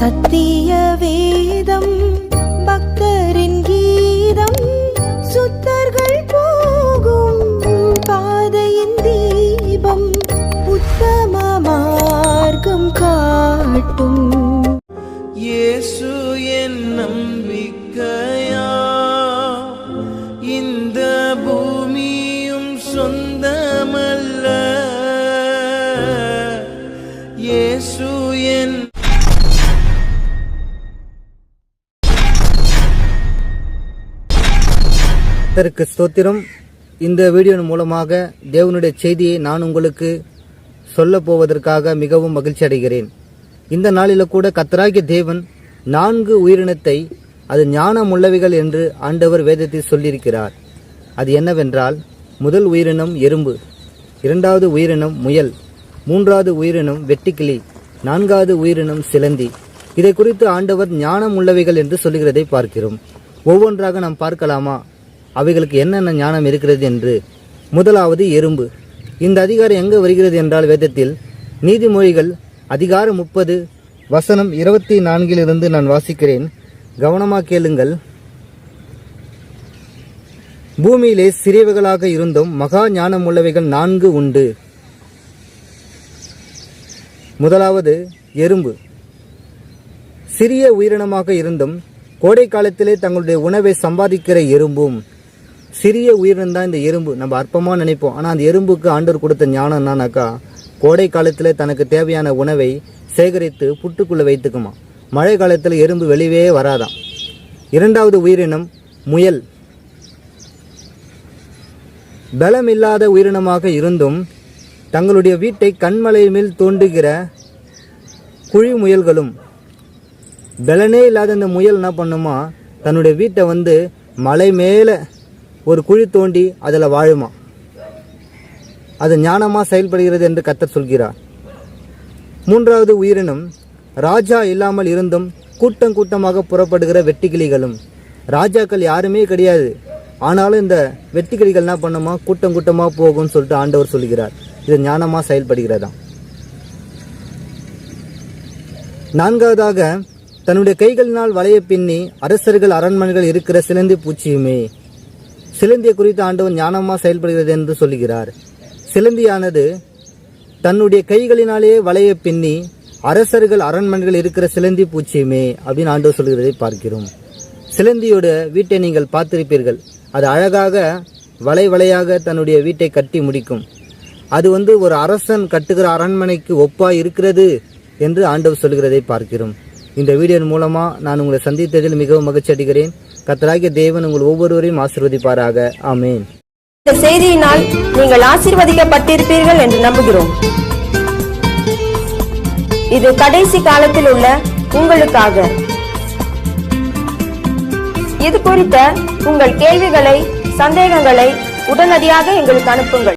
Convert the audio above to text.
சத்திய வேதம் பக்தரின் கீதம் சுத்தர்கள் போகும் பாதையின் தீபம் உத்தம மார்க்கம் காட்டும். கர்த்தருக்கு ஸ்தோத்திரம். இந்த வீடியோவின் மூலமாக தேவனுடைய செய்தியை நான் உங்களுக்கு சொல்ல போவதற்காக மிகவும் மகிழ்ச்சி அடைகிறேன். இந்த நாளில கூட கத்தராகிய தேவன் நான்கு உயிரினத்தை அது ஞானம் உள்ளவைகள் என்று ஆண்டவர் வேதத்தில் சொல்லியிருக்கிறார். அது என்னவென்றால் முதல் உயிரினம் எறும்பு இரண்டாவது உயிரினம் முயல் மூன்றாவது உயிரினம் வெட்டுக்கிளி நான்காவது உயிரினம் சிலந்தி. இதை குறித்து ஆண்டவர் ஞானம் உள்ளவைகள் என்று சொல்லுகிறதை பார்க்கிறோம். ஒவ்வொன்றாக நாம் பார்க்கலாமா? அவைகளுக்கு என்னென்ன ஞானம் இருக்கிறது என்று. முதலாவது எறும்பு. இந்த அதிகாரம் எங்கே வருகிறது என்றால் வேதத்தில். நீதிமொழிகள் அதிகாரம் முப்பது வசனம் இருபத்தி நான்கிலிருந்து நான் வாசிக்கிறேன். கவனமாக கேளுங்கள். பூமியிலே சிறியவைகளாக இருந்தும் மகா ஞானம் உள்ளவைகள் நான்கு உண்டு. முதலாவது எறும்பு. சிறிய உயிரினமாக இருந்தும் கோடை காலத்திலே தங்களுடைய உணவை சம்பாதிக்கிற எறும்பும். சிறிய உயிரினம் தான் இந்த எறும்பு. நம்ம அற்பமாக நினைப்போம். ஆனால் அந்த எறும்புக்கு ஆண்டவர் கொடுத்த ஞானம் என்னன்னாக்கா கோடை காலத்தில் தனக்கு தேவையான உணவை சேகரித்து புட்டுக்குள்ளே வைத்துக்குமா மழை காலத்தில் எறும்பு வெளியே வராதாம். இரண்டாவது உயிரினம் முயல். பலமில்லாத உயிரினமாக இருந்தும் தங்களுடைய வீட்டை கண்மலை மேல் தோண்டுகிற குழி முயல்களும் பலனே இல்லாத இந்த முயல் என்ன பண்ணுமா தன்னுடைய வீட்டை வந்து மலை மேலே ஒரு குழி தோண்டி அதில் வாழுமா? அது ஞானமாக செயல்படுகிறது என்று கத்தர் சொல்கிறார். மூன்றாவது உயிரினம் ராஜா இல்லாமல் இருந்தும் கூட்டம் கூட்டமாக புறப்படுகிற வெட்டுக்கிளிகளும். ராஜாக்கள் யாருமே கிடையாது. ஆனாலும் இந்த வெட்டுக்கிளிகள் என்ன பண்ணுமா? கூட்டம் கூட்டமாக போகும்னு சொல்லிட்டு ஆண்டவர் சொல்கிறார். இது ஞானமாக செயல்படுகிறதா? நான்காவதாக தன்னுடைய கைகளினால் வலைய பின்னி அரசர்கள் அரண்மனைகள் இருக்கிற சிலந்தி பூச்சியுமே சிலந்தியை குறித்து ஆண்டவன் ஞானமாக செயல்படுகிறது என்று சொல்லுகிறார். சிலந்தியானது தன்னுடைய கைகளினாலேயே வலைய பின்னி அரசர்கள் அரண்மனைகள் இருக்கிற சிலந்தி பூச்சியுமே அப்படின்னு ஆண்டவர் சொல்கிறதை பார்க்கிறோம். சிலந்தியோட வீட்டை நீங்கள் பார்த்திருப்பீர்கள். அது அழகாக வலை வலையாக தன்னுடைய வீட்டை கட்டி முடிக்கும். அது வந்து ஒரு அரசன் கட்டுகிற அரண்மனைக்கு ஒப்பாக இருக்கிறது என்று ஆண்டவர் சொல்கிறதை பார்க்கிறோம். இந்த வீடியோ மூலமாக நான் உங்களை சந்தித்ததில் மிகவும் மகிழ்ச்சி அடைகிறேன். கத்தராகிய தேவன் உங்கள் ஒவ்வொருவரையும் ஆசிர்வதிப்பாராக. ஆமேன். இந்த செய்தியினால் நீங்கள் ஆசீர்வதிக்கப்பட்டிருப்பீர்கள் என்று நம்புகிறோம். இது கடைசி காலத்தில் உள்ள உங்களுக்காக. இது குறித்த உங்கள் கேள்விகளை சந்தேகங்களை உடனடியாக எங்களுக்கு அனுப்புங்கள்.